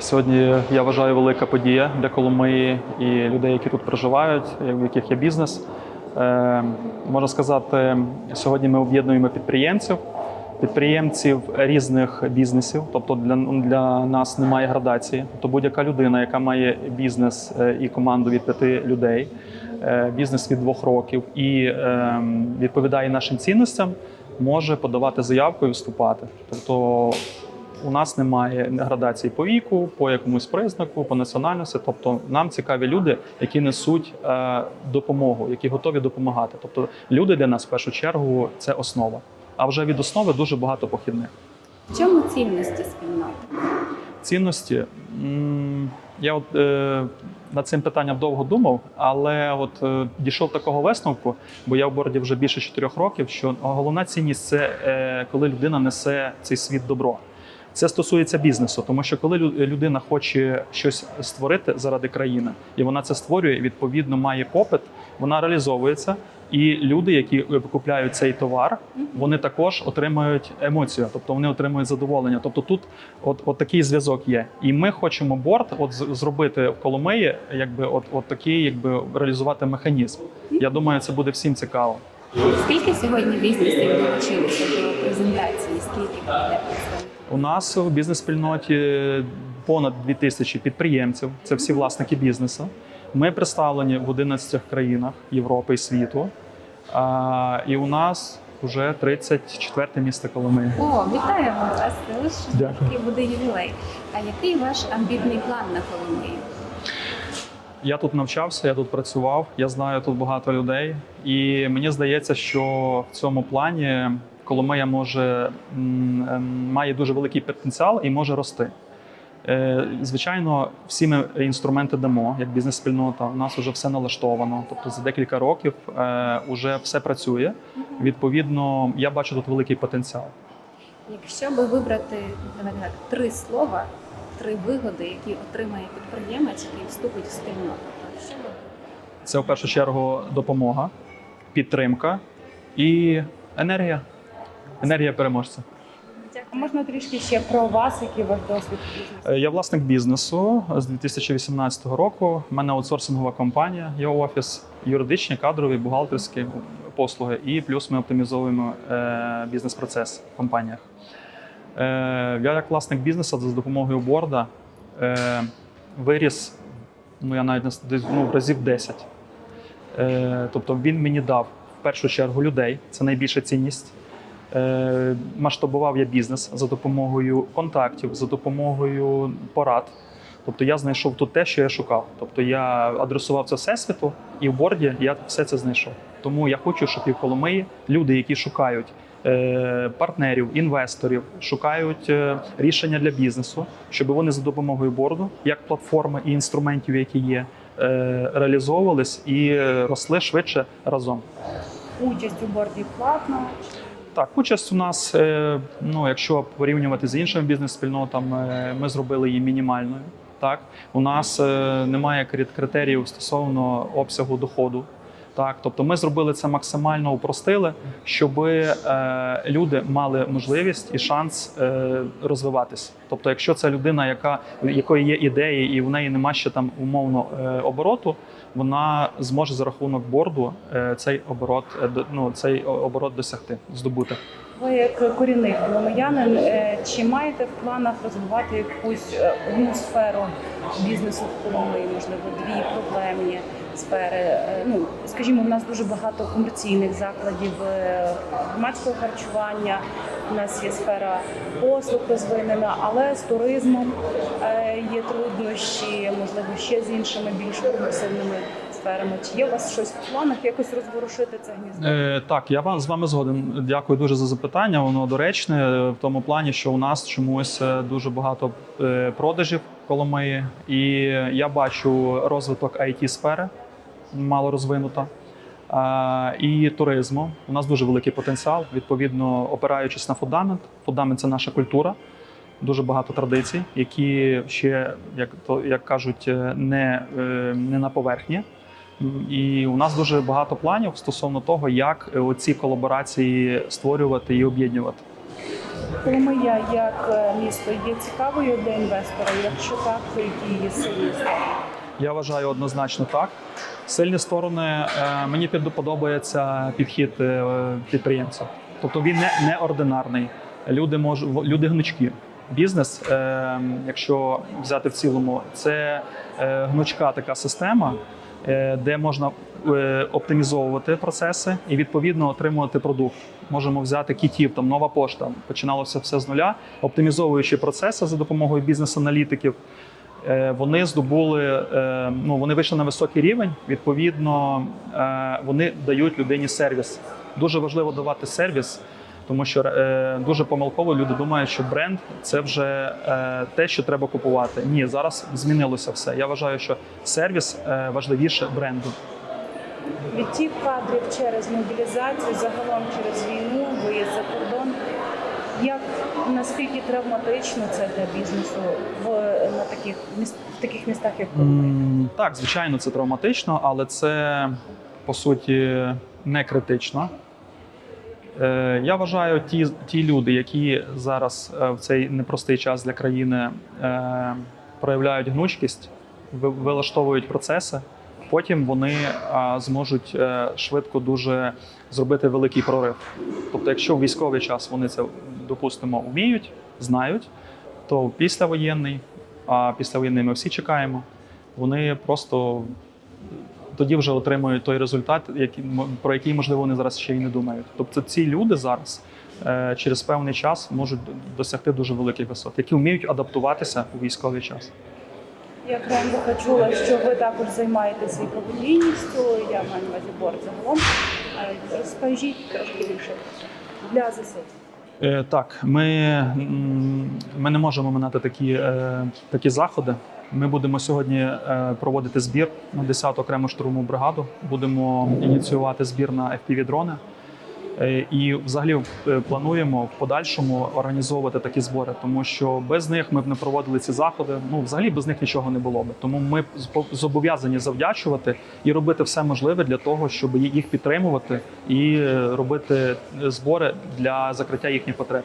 Сьогодні я вважаю велика подія для Коломиї і людей, які тут проживають, в яких є бізнес. Е, можна сказати, сьогодні ми об'єднуємо підприємців, підприємців різних бізнесів. Тобто для, для нас немає градації. Тобто будь-яка людина, яка має бізнес е, і команду від п'яти людей, е, бізнес від двох років і е, відповідає нашим цінностям, може подавати заявку і вступати. Тобто у нас немає градації по віку, по якомусь признаку, по національності. Тобто нам цікаві люди, які несуть е, допомогу, які готові допомагати. Тобто люди для нас в першу чергу це основа. А вже від основи дуже багато похідних. В чому цінності спільноти? Цінності. Я от е, над цим питанням довго думав, але от е, дійшов такого висновку, бо я в бороді вже більше чотирьох років. Що головна цінність це е, коли людина несе цей світ добро. Це стосується бізнесу, тому що коли людина хоче щось створити заради країни, і вона це створює, відповідно має попит, вона реалізовується. І люди, які купляють цей товар, вони також отримують емоцію, тобто вони отримують задоволення. Тобто тут от, от такий зв'язок є. І ми хочемо борт от зробити в Коломиї, якби от, от такий, якби реалізувати механізм. Я думаю, це буде всім цікаво. Скільки сьогодні бізнесів долучилися до презентації? Скільки буде представників? У нас в бізнес-спільноті понад 2000 підприємців. Це всі власники бізнесу. Ми представлені в 11 країнах Європи і світу. А, і у нас вже 34 місто Коломиї. О, вітаємо вас! Лише такий буде ювілей. А який ваш амбітний план на Коломиї? Я тут навчався, я тут працював, я знаю тут багато людей, і мені здається, що в цьому плані Коломия може ем, має дуже великий потенціал і може рости. Е, Звичайно, всі ми інструменти дамо як бізнес-спільнота. У нас вже все налаштовано. Тобто за декілька років е, вже все працює. Відповідно, я бачу тут великий потенціал. Якщо би вибрати так, три слова, три вигоди, які отримає підприємець, який вступить в спільноту, то що би? Це в першу чергу допомога, підтримка і енергія. Енергія переможця. А можна трішки ще про вас, який ваш досвід бізнесу? Е, Я власник бізнесу з 2018 року. У мене аутсорсингова компанія, є офіс, юридичні, кадрові, бухгалтерські послуги, і плюс ми оптимізовуємо е, бізнес-процес в компаніях. Е, Я як власник бізнесу за допомогою борда виріс, ну я навіть не десь, ну, разів 10. Е, Тобто він мені дав в першу чергу людей, це найбільша цінність. Е, Масштабував я бізнес за допомогою контактів, за допомогою порад. Тобто я знайшов тут те, що я шукав. Тобто я адресував це всесвіту, і в борді я все це знайшов. Тому я хочу, щоб і в Коломиї люди, які шукають е, партнерів, інвесторів, шукають е, рішення для бізнесу, щоб вони за допомогою борду, як платформи і інструментів, які є, реалізовувались і росли швидше разом. Участь у борді платна. Так, участь у нас, е, ну якщо порівнювати з іншими бізнес-спільнотами, ми зробили її мінімальною. Так, у нас е, немає критеріїв стосовно обсягу доходу. Так, тобто ми зробили це максимально упростили, щоб е, люди мали можливість і шанс е, розвиватися. Тобто, якщо це людина, яка якої є ідеї, і в неї нема ще там умовно е, обороту, вона зможе за рахунок борду е, цей оборот е, ну, цей оборот досягти, здобути. Ви як корінний коломиянин, е, чи маєте в планах розвивати якусь е, одну сферу бізнесу в Коломиї, можливо, дві проблемні сфери? Е, Ну, скажімо, у нас дуже багато комерційних закладів е, громадського харчування. У нас є сфера послуг розвинена, але з туризмом е, є труднощі, можливо, ще з іншими більш прогресивними сферами. Чи є у вас щось в планах якось розворушити це гніздо? Е, так, я з вами згоден. Дякую дуже за запитання. Воно доречне в тому плані, що у нас чомусь дуже багато продажів в Коломиї, і я бачу розвиток it сфери мало розвинута. І туризму у нас дуже великий потенціал. Відповідно, опираючись на фундамент. Фундамент це наша культура, дуже багато традицій, які ще, як то як кажуть, е, не, е, не на поверхні. І у нас дуже багато планів стосовно того, як е, оці колаборації створювати і об'єднувати. Коломия як е, місто є цікавою для інвестора? Якщо так, то які є сильні? Я вважаю однозначно так. Сильні сторони е, мені подобається підхід е, підприємця. Тобто він не, неординарний. Люди мож, люди гнучкі. Бізнес, е, якщо взяти в цілому, це гнучка така система, де можна оптимізовувати процеси і відповідно отримувати продукт. Можемо взяти кітів, там нова пошта. Починалося все з нуля, оптимізовуючи процеси за допомогою бізнес-аналітиків. Е, Вони здобули, е, ну вони вийшли на високий рівень. Відповідно, е, вони дають людині сервіс. Дуже важливо давати сервіс, тому що дуже помилково люди думають, що бренд це вже те, що треба купувати. Ні, зараз змінилося все. Я вважаю, що сервіс важливіше бренду. Відтік кадрів через мобілізацію, загалом через війну, виїзд за кордон. Як наскільки травматично це для бізнесу в на таких в таких містах, як Коломия? Так, звичайно, це травматично, але це по суті не критично. Е, Я вважаю, ті, ті люди, які зараз е, в цей непростий час для країни е, проявляють гнучкість, вилаштовують процеси, потім вони зможуть е, швидко дуже зробити великий прорив. Тобто, якщо в військовий час вони це допустимо вміють, знають, то післявоєнний, а післявоєнний ми всі чекаємо, вони просто тоді вже отримують той результат, який, про який, можливо, вони зараз ще й не думають. Тобто ці люди зараз е, через певний час можуть досягти дуже великих висот, які вміють адаптуватися у військовий час. Я Крембуха чула, що ви також займаєтеся і благодійністю. Я маю на увазі борт загалом. Розкажіть трошки більше для ЗСУ. Е, Так, ми, ми не можемо минати такі, е, такі заходи. Ми будемо сьогодні е, проводити збір на 10-ту окрему штурмову бригаду. Будемо ініціювати збір на FPV-дрони. Е, І взагалі е, плануємо в подальшому організовувати такі збори, тому що без них ми б не проводили ці заходи. Ну, взагалі без них нічого не було б. Тому ми зобо- зобов'язані завдячувати і робити все можливе для того, щоб їх підтримувати і е, робити е, збори для закриття їхніх потреб.